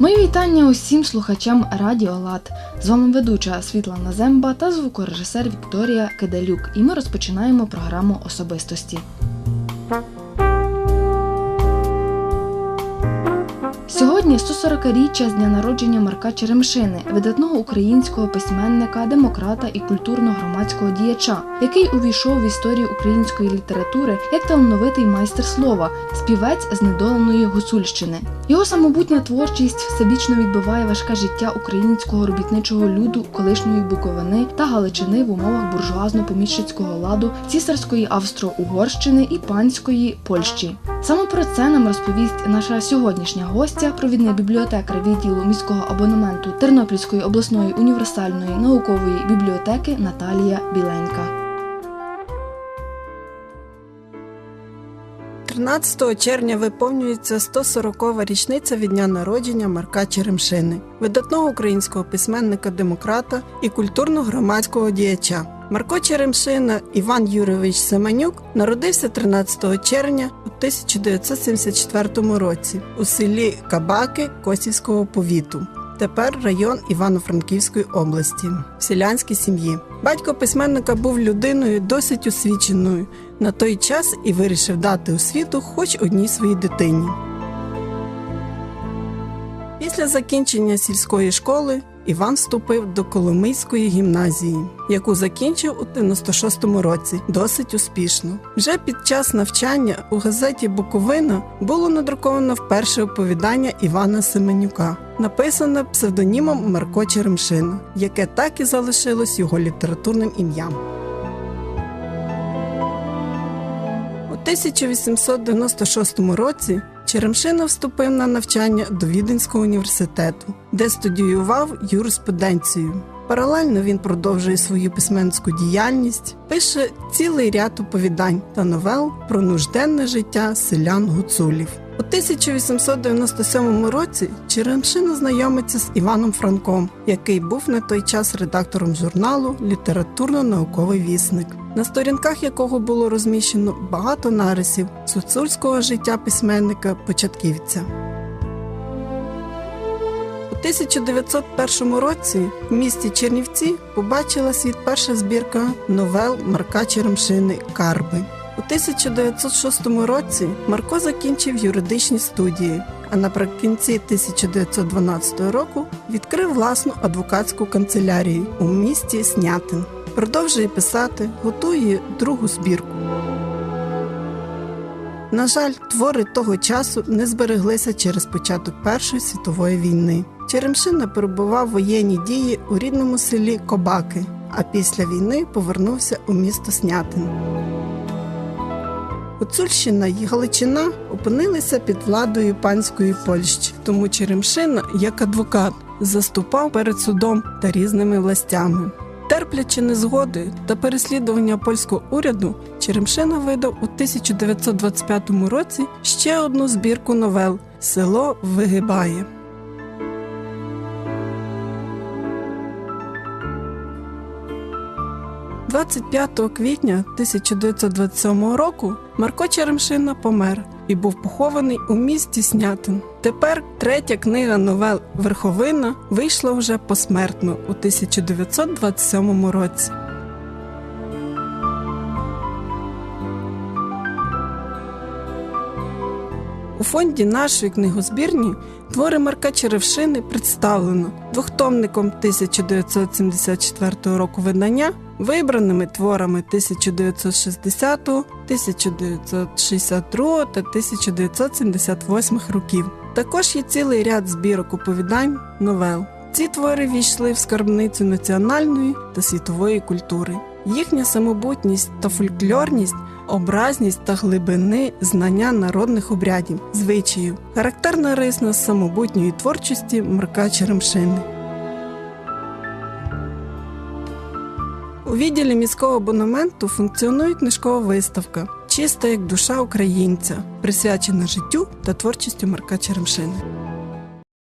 Мої вітання усім слухачам Радіо Лад. З вами ведуча Світлана Земба та звукорежисер Вікторія Киделюк. І ми розпочинаємо програму особистості. Сьогодні 140-річчя з дня народження Марка Черемшини, видатного українського письменника, демократа і культурно-громадського діяча, який увійшов в історію української літератури як талановитий майстер слова, співець з недоленої Гуцульщини. Його самобутня творчість всебічно відбиває важке життя українського робітничого люду, колишньої Буковини та Галичини в умовах буржуазно-поміщицького ладу, цісарської Австро-Угорщини і панської Польщі. Саме про це нам розповість наша сьогоднішня гостя, провідний бібліотекар відділу міського абонементу Тернопільської обласної універсальної наукової бібліотеки Наталія Біленька. 13 червня виповнюється 140-ва річниця від дня народження Марка Черемшини, видатного українського письменника-демократа і культурно-громадського діяча. Марко Черемшина Іван Юрійович Семенюк народився 13 червня у 1974 році у селі Кабаки Косівського повіту. Тепер район Івано-Франківської області в селянській сім'ї. Батько письменника був людиною досить освіченою на той час і вирішив дати освіту хоч одній своїй дитині. Після закінчення сільської школи Іван вступив до Коломийської гімназії, яку закінчив у 96-му році досить успішно. Вже під час навчання у газеті Буковина було надруковано вперше оповідання Івана Семенюка, написане псевдонімом Марко Черемшина, яке так і залишилось його літературним ім'ям. У 1896 році Черемшина вступив на навчання до Віденського університету, де студіював юриспруденцію. Паралельно він продовжує свою письменську діяльність, пише цілий ряд оповідань та новел про нужденне життя селян гуцулів. У 1897 році Черемшина знайомиться з Іваном Франком, який був на той час редактором журналу Літературно-науковий вісник, на сторінках якого було розміщено багато нарисів суцульського життя письменника початківця. У 1901 році в місті Чернівці побачила світ перша збірка новел Марка Черемшини Карби. У 1906 році Марко закінчив юридичні студії, а наприкінці 1912 року відкрив власну адвокатську канцелярію у місті Снятин. Продовжує писати, готує другу збірку. На жаль, твори того часу не збереглися через початок Першої світової війни. Черемшина перебував воєнні дії у рідному селі Кобаки, а після війни повернувся у місто Снятин. Гуцульщина і Галичина опинилися під владою панської Польщі, тому Черемшина, як адвокат, заступав перед судом та різними властями. Терплячи незгоди та переслідування польського уряду, Черемшина видав у 1925 році ще одну збірку новел Село вигибає. – 25 квітня 1927 року Марко Черемшина помер і був похований у місті Снятин. Тепер третя книга новел Верховина вийшла вже посмертно у 1927 році. У фонді нашої книгозбірні твори Марка Черевшини представлено двохтомником 1974 року видання, вибраними творами 1960, 1962 та 1978 років. Також є цілий ряд збірок оповідань, новел. Ці твори війшли в скарбницю національної та світової культури. Їхня самобутність та фольклорність образність та глибини знання народних обрядів, звичаїв, характерна рисна самобутньої творчості Марка Черемшини. У відділі міського абонементу функціонує книжкова виставка Чиста як душа українця, присвячена життю та творчістю Марка Черемшини.